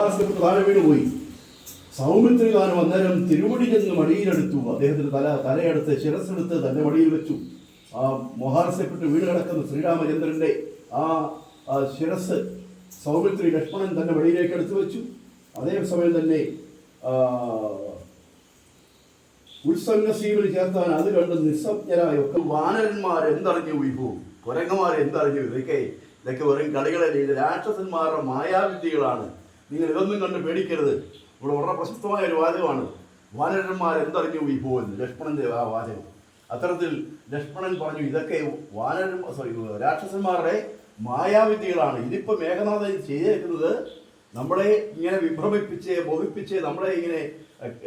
താഴെ വീണുപോയി. സൗമിത്രി ഗാനം അന്നേരം തിരുമുടി ചെന്ന് മടിയിലെടുത്തു. അദ്ദേഹത്തിന്റെ തല തലയെടുത്ത് ശിരസ്സെടുത്ത് തന്റെ മടിയിൽ വെച്ചു. ആ മോഹാർസ്യപ്പെട്ട് വീട് കിടക്കുന്ന ശ്രീരാമചന്ദ്രന്റെ ആ ശിരസ് സൗമിത്രി ലക്ഷ്മണൻ തന്റെ മടിയിലേക്ക് എടുത്തു വെച്ചു. അതേസമയം തന്നെ ഉത്സംഗസീമിന് ചേർത്താൻ അത് കണ്ട് നിസ്സജ്ഞരായ ഒക്കെ വാനരന്മാർ എന്തറിഞ്ഞു വിഭു? കുരങ്ങന്മാർ എന്തറിഞ്ഞു? ഇതൊക്കെ ഇതൊക്കെ വെറും കളികളെ രാക്ഷസന്മാരുടെ മായാവിദ്യകളാണ്. നിങ്ങൾ ഇതൊന്നും കണ്ട് പേടിക്കരുത്. ഇവിടെ വളരെ പ്രശസ്തമായ ഒരു വാചകമാണ്. വാനരന്മാർ എന്തറിഞ്ഞു ഈ പോകുന്നു ലക്ഷ്മണന്റെ ആ വാചകം. അത്തരത്തിൽ ലക്ഷ്മണൻ പറഞ്ഞു ഇതൊക്കെ വാനര സോറി രാക്ഷസന്മാരുടെ മായാവിദ്യകളാണ്. ഇതിപ്പോൾ മേഘനാഥൻ ചെയ്തേക്കുന്നത് നമ്മളെ ഇങ്ങനെ വിഭ്രമിപ്പിച്ച് മോഹിപ്പിച്ച് നമ്മളെ ഇങ്ങനെ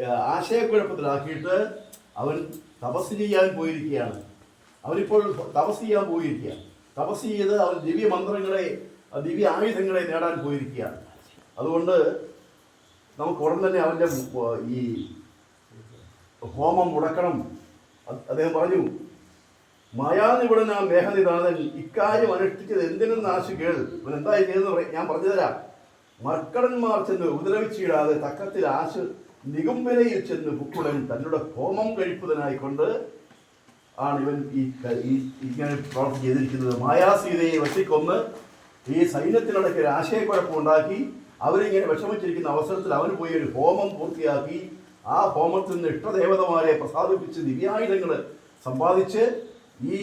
ആശയക്കുഴപ്പത്തിലാക്കിയിട്ട് അവൻ തപസ് ചെയ്യാൻ പോയിരിക്കുകയാണ്. അവനിപ്പോൾ തപസ് ചെയ്യാൻ പോയിരിക്കുകയാണ്. തപസ് ചെയ്ത് അവൻ ദിവ്യ മന്ത്രങ്ങളെ ദിവ്യ ആയുധങ്ങളെ നേടാൻ പോയിരിക്കുകയാണ്. അതുകൊണ്ട് നമുക്ക് ഉടൻ തന്നെ അവന്റെ ഈ ഹോമം മുടക്കണം. അദ്ദേഹം പറഞ്ഞു മായാനിവിടന മേഘനിദാനൻ ഇക്കാര്യം അനുഷ്ഠിച്ചത് എന്തിനെന്ന് നാശം കേൾ. ഇവൻ എന്തായി ചെയ്തെന്ന് ഞാൻ പറഞ്ഞുതരാം മർക്കടന്മാർ ചെന്ന് ഉപദ്രവിച്ചിടാതെ തക്കത്തിൽ ആശു നികുംബലയിൽ ചെന്ന് ബുക്കുടൻ തന്നോട് ഹോമം കഴിപ്പതിനായിക്കൊണ്ട് ആണ് ഇവൻ ഈ ഇങ്ങനെ പ്രവർത്തി ചെയ്തിരിക്കുന്നത്. മായാസീതയെ വസിക്കൊന്ന് ഈ സൈന്യത്തിനിടയ്ക്ക് ആശയക്കുഴപ്പം ഉണ്ടാക്കി അവരിങ്ങനെ വിഷമിച്ചിരിക്കുന്ന അവസരത്തിൽ അവന് പോയി ഒരു ഹോമം പൂർത്തിയാക്കി ആ ഹോമത്തിൽ നിന്ന് ഇഷ്ടദേവതമാരെ പ്രസാദിപ്പിച്ച് ദിവ്യായുധങ്ങൾ സമ്പാദിച്ച് ഈ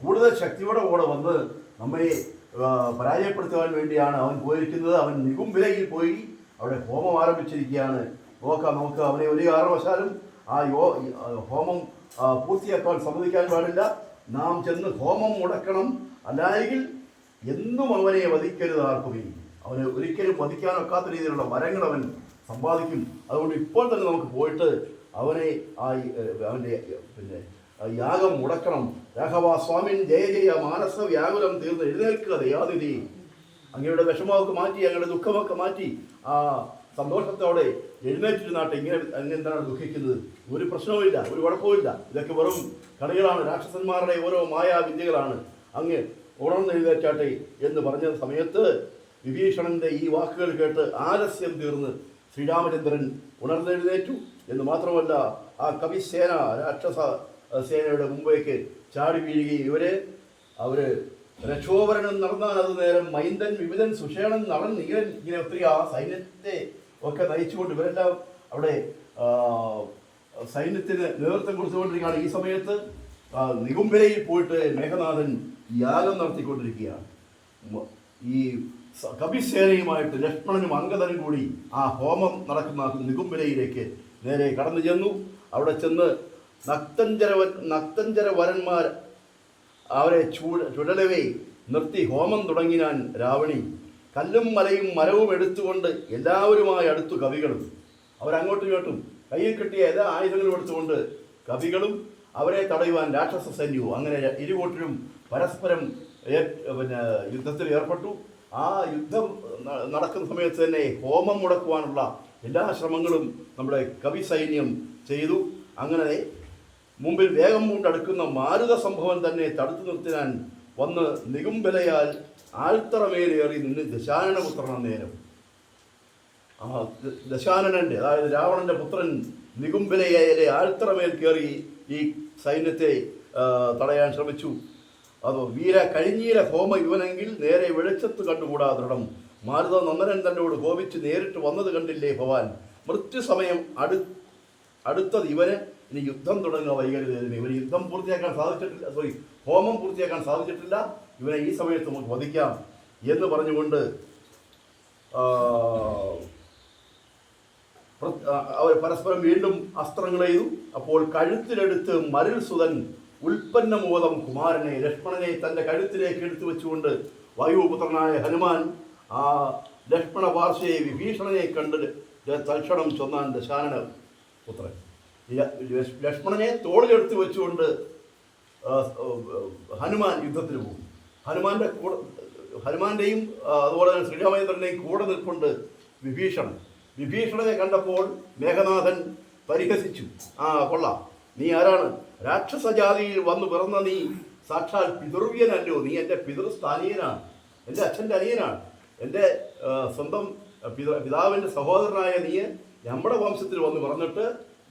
കൂടുതൽ ശക്തിയോടെ കൂടെ വന്ന് നമ്മെ പരാജയപ്പെടുത്തുവാൻ വേണ്ടിയാണ് അവൻ പോയിരിക്കുന്നത്. അവൻ നികുംബിലയിൽ പോയി അവിടെ ഹോമം ആരംഭിച്ചിരിക്കുകയാണ്. നോക്കാം നമുക്ക് അവനെ ഒരു കാരണവശാലും ആ യോ ഹോമം പൂർത്തിയാക്കാൻ സമ്മതിക്കാൻ പാടില്ല. നാം ചെന്ന് ഹോമം മുടക്കണം. അല്ലായെങ്കിൽ എന്നും അവനെ വധിക്കരുത് ആർക്കും ഇനി. അവന് ഒരിക്കലും വധിക്കാനൊക്കാത്ത രീതിയിലുള്ള മരങ്ങൾ അവൻ സമ്പാദിക്കും. അതുകൊണ്ട് ഇപ്പോൾ തന്നെ നമുക്ക് പോയിട്ട് അവനെ ആ അവന്റെ പിന്നെ യാഗം മുടക്കണം. രാഘവ സ്വാമിൻ ജയ ജയ മാനസ വ്യാകുലം തീർന്ന് എഴുന്നേൽക്കുക ദയാതിഥി അങ്ങയുടെ വിഷമമൊക്കെ മാറ്റി അങ്ങയുടെ ദുഃഖമൊക്കെ മാറ്റി ആ സന്തോഷത്തോടെ എഴുന്നേറ്റിരുന്നാട്ടെ. ഇങ്ങനെ അങ്ങനെന്താണ് ദുഃഖിക്കുന്നത്? ഒരു പ്രശ്നവുമില്ല ഒരു കുഴപ്പവുമില്ല. ഇതൊക്കെ വെറും കളികളാണ് രാക്ഷസന്മാരുടെ ഓരോ മായാവിദ്യകളാണ്. അങ്ങ് ഉണർന്നെഴുന്നേറ്റാട്ടെ എന്ന് പറഞ്ഞ സമയത്ത് വിഭീഷണന്റെ ഈ വാക്കുകൾ കേട്ട് ആലസ്യം തീർന്ന് ശ്രീരാമചന്ദ്രൻ ഉണർന്നെഴുന്നേറ്റു. എന്ന് മാത്രമല്ല ആ കവിസേന രാക്ഷസ സേനയുടെ മുമ്പേക്ക് ചാടി വീഴുകയും ഇവരെ അവർ രക്ഷോപരണം നടന്നാൽ അത് നേരം മൈന്ദൻ വിവിധൻ സുഷേണൻ നടൻ ഇങ്ങനെ ഇങ്ങനെ ഒത്തിരി ആ സൈന്യത്തെ ഒക്കെ നയിച്ചുകൊണ്ട് ഇവരെല്ലാം അവിടെ സൈന്യത്തിന് നേതൃത്വം കൊടുത്തുകൊണ്ടിരിക്കുകയാണ്. ഈ സമയത്ത് നികുംബരയിൽ പോയിട്ട് മേഘനാഥൻ യാഗം നടത്തിക്കൊണ്ടിരിക്കുകയാണ്. ഈ കപിസേനയുമായിട്ട് ലക്ഷ്മണനും അങ്കദനും കൂടി ആ ഹോമം നടക്കുന്ന നികുംബിലയിലേക്ക് നേരെ കടന്നു ചെന്നു. അവിടെ ചെന്ന് നക്തഞ്ചരവൻ നക്തഞ്ചര വരന്മാർ അവരെ ചൂട് ചുഴലവേ നിർത്തി ഹോമം തുടങ്ങിനാൻ രാവണി കല്ലും മലയും മരവും എടുത്തുകൊണ്ട് എല്ലാവരുമായി അടുത്തു കവികളും. അവരങ്ങോട്ടും ഇങ്ങോട്ടും കയ്യിൽ കിട്ടിയ എല്ലാ ആയുധങ്ങളും എടുത്തുകൊണ്ട് കവികളും അവരെ തടയുവാൻ രാക്ഷസ സൈന്യവും അങ്ങനെ ഇരുകൂട്ടരും പരസ്പരം പിന്നെ യുദ്ധത്തിൽ ഏർപ്പെട്ടു. ആ യുദ്ധം നടക്കുന്ന സമയത്ത് തന്നെ ഹോമം മുടക്കുവാനുള്ള എല്ലാ ശ്രമങ്ങളും നമ്മുടെ കവി സൈന്യം ചെയ്തു. അങ്ങനെ മുമ്പിൽ വേഗം കൊണ്ടടുക്കുന്ന മാരുത സംഭവം തന്നെ തടുത്തു നിർത്തിനാൻ വന്ന് നികുംബലയാൽ ആൽത്തറമേലേറി നിന്ന് ദശാനനപുത്രനാണ് നേരം. ആ ദശാനനന്റെ അതായത് രാവണന്റെ പുത്രൻ നികുംബലയായ ആൽത്തറമേൽ കയറി ഈ സൈന്യത്തെ തടയാൻ ശ്രമിച്ചു. അതോ വീര കഴിഞ്ഞീര ഹോമ യുവനെങ്കിൽ നേരെ വെളിച്ചത്ത് കണ്ടുകൂടാ ദൃഢം. മാരുത നന്ദനൻ തന്നോട് കോപിച്ച് നേരിട്ട് വന്നത് കണ്ടില്ലേ ഭവാൻ? മൃത്യുസമയം അടു അടുത്തത് ഇവന് ഇനി യുദ്ധം തുടങ്ങുക വൈകരുത്. ഇവന് യുദ്ധം പൂർത്തിയാക്കാൻ സാധിച്ചിട്ടില്ല. സോറി ഹോമം പൂർത്തിയാക്കാൻ സാധിച്ചിട്ടില്ല. ഇവനെ ഈ സമയത്ത് നമുക്ക് വധിക്കാം എന്ന് പറഞ്ഞുകൊണ്ട് അവർ പരസ്പരം വീണ്ടും അസ്ത്രങ്ങൾ അപ്പോൾ കഴുത്തിലെടുത്ത് മരുൾ സുതൻ ഉൽപ്പന്നമൂലം കുമാരനെ ലക്ഷ്മണനെ തന്റെ കഴുത്തിലേക്ക് എടുത്തു വെച്ചുകൊണ്ട് വായുപുത്രനായ ഹനുമാൻ ആ ലക്ഷ്മണ പാർശ്വയെ വിഭീഷണനെ കണ്ട് തൽക്ഷണം ചൊന്നാൻ ദശാനന പുത്രൻ. ലക്ഷ്മണനെ തോളിലെടുത്ത് വെച്ചുകൊണ്ട് ഹനുമാൻ യുദ്ധത്തിന് പോകും. ഹനുമാന്റെ കൂടെ ഹനുമാന്റെയും അതുപോലെ തന്നെ ശ്രീരാമചന്ദ്രന്റെയും കൂടെ നിൽപ്പുണ്ട് വിഭീഷണൻ. വിഭീഷണനെ കണ്ടപ്പോൾ മേഘനാഥൻ പരിഹസിച്ചു. ആ കൊള്ളാം. നീ ആരാണ്? രാക്ഷസജാതിയിൽ വന്നു പിറന്ന നീ സാക്ഷാൽ പിതൃവ്യനല്ലോ നീ എന്റെ പിതൃസ്ഥാനീയനാണ്. എന്റെ അച്ഛന്റെ അനിയനാണ്. എന്റെ സ്വന്തം പിതാവിന്റെ സഹോദരനായ നീ നമ്മുടെ വംശത്തിൽ വന്നു പറഞ്ഞിട്ട്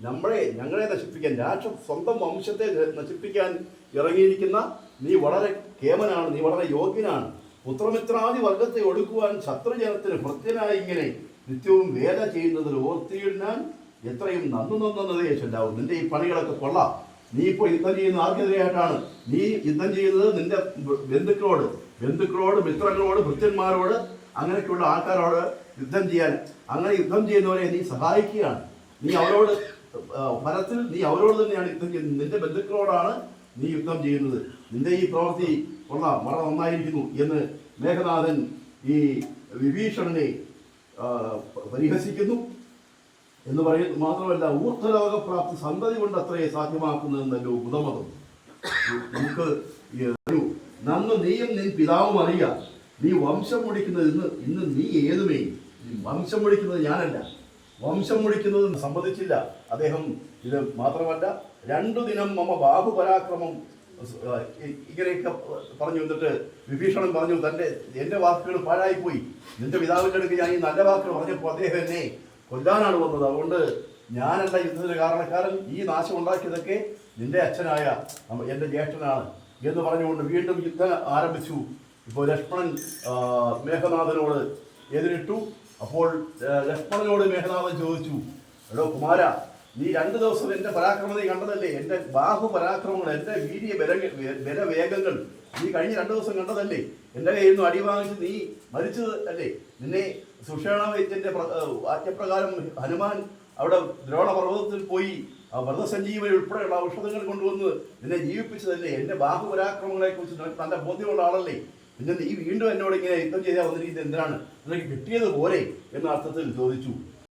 നമ്മളെ ഞങ്ങളെ നശിപ്പിക്കാൻ രാക്ഷ സ്വന്തം വംശത്തെ നശിപ്പിക്കാൻ ഇറങ്ങിയിരിക്കുന്ന നീ വളരെ കേമനാണ് നീ വളരെ യോഗ്യനാണ്. പുത്രമിത്രാദി വർഗത്തെ ഒടുക്കുവാൻ ശത്രുജനത്തിന് ഭൃത്യനായി ഇങ്ങനെ നിത്യവും വേല ചെയ്യുന്നതിൽ ഓർത്തിയിടാൻ എത്രയും നന്നു നന്നതേ ചെല്ലാവും നിന്റെ ഈ പണികളൊക്കെ കൊള്ളാം. നീ ഇപ്പോൾ യുദ്ധം ചെയ്യുന്ന ആർക്കെതിരെയായിട്ടാണ് നീ യുദ്ധം ചെയ്യുന്നത് നിന്റെ ബന്ധുക്കളോട് ബന്ധുക്കളോട് മിത്രങ്ങളോട് ഭൃത്യന്മാരോട് അങ്ങനെയൊക്കെയുള്ള ആൾക്കാരോട് യുദ്ധം ചെയ്യാൻ. അങ്ങനെ യുദ്ധം ചെയ്യുന്നവരെ നീ സഹായിക്കുകയാണ്. നീ അവരോട് ഫലത്തിൽ നീ അവരോട് തന്നെയാണ് യുദ്ധം ചെയ്യുന്നത്. നിന്റെ ബന്ധുക്കളോടാണ് നീ യുദ്ധം ചെയ്യുന്നത്. നിന്റെ ഈ പ്രവൃത്തി കൊള്ളാം. വളരെ നന്നായിരിക്കുന്നു എന്ന് മേഘനാഥൻ ഈ വിഭീഷണനെ പരിഹസിക്കുന്നു. എന്ന് പറയുന്നത് മാത്രമല്ല ഊർധ്വലോകപ്രാപ്തി സന്തതി കൊണ്ട് അത്രയെ സാധ്യമാക്കുന്നതെന്നല്ലോ ബുധമതം നമുക്ക് നന്ന് നീയും നിൻ പിതാവും അറിയാം. നീ വംശം മുടിക്കുന്നത് ഇന്ന് ഇന്ന് നീ ഏതുമേ വംശം മുടിക്കുന്നത് ഞാനല്ല. വംശം മുടിക്കുന്നത് സമ്മതിച്ചില്ല അദ്ദേഹം ഇത് മാത്രമല്ല രണ്ടു ദിനം മമ ബാഹുപരാക്രമം പരാക്രമം ഇങ്ങനെയൊക്കെ പറഞ്ഞു എന്നിട്ട് വിഭീഷണൻ പറഞ്ഞു തന്റെ എന്റെ വാക്കുകൾ പാഴായിപ്പോയി. നിന്റെ പിതാവിന്റെ അടുക്ക് ഞാൻ ഈ നല്ല വാക്കുകൾ പറഞ്ഞപ്പോൾ അദ്ദേഹം എന്നെ കൊല്ലാനാണ് വന്നത്. അതുകൊണ്ട് ഞാനല്ല യുദ്ധത്തിന് കാരണക്കാരൻ. ഈ നാശം ഉണ്ടാക്കിയതൊക്കെ നിന്റെ അച്ഛനായ എന്റെ ജ്യേഷ്ഠനാണ് എന്ന് പറഞ്ഞുകൊണ്ട് വീണ്ടും യുദ്ധം ആരംഭിച്ചു. ഇപ്പോൾ ലക്ഷ്മണൻ മേഘനാഥനോട് എതിരിട്ടു. അപ്പോൾ ലക്ഷ്മണനോട് മേഘനാഥൻ ചോദിച്ചു എടോ കുമാര നീ രണ്ട് ദിവസം എന്റെ പരാക്രമം നീ കണ്ടതല്ലേ? എന്റെ ബാഹു പരാക്രമങ്ങൾ എന്റെ വീര്യ ബല ബലവേഗങ്ങൾ നീ കഴിഞ്ഞ രണ്ട് ദിവസം കണ്ടതല്ലേ? എന്റെ കയ്യിൽ നിന്ന് അടി വാങ്ങിച്ച് നീ മരിച്ചത് അല്ലേ? നിന്നെ സുഷേണവൈദ്യന്റെ ആജ്ഞപ്രകാരം ഹനുമാൻ അവിടെ ദ്രോണ പർവതത്തിൽ പോയി ആ വ്രതസഞ്ജീവനി ഉൾപ്പെടെയുള്ള ഔഷധങ്ങൾ കൊണ്ടുവന്ന് നിന്നെ ജീവിപ്പിച്ചതല്ലേ? എന്റെ ബാഹുപരാക്രമങ്ങളെ കുറിച്ച് തന്റെ ബോധ്യമുള്ള ആളല്ലേ? പിന്നെ നീ വീണ്ടും എന്നോട് ഇങ്ങനെ യുദ്ധം ചെയ്താൽ വന്നിരിക്കുന്നത് എന്തിനാണ്? നിനക്ക് കിട്ടിയത് പോരെ? എന്ന അർത്ഥത്തിൽ ചോദിച്ചു.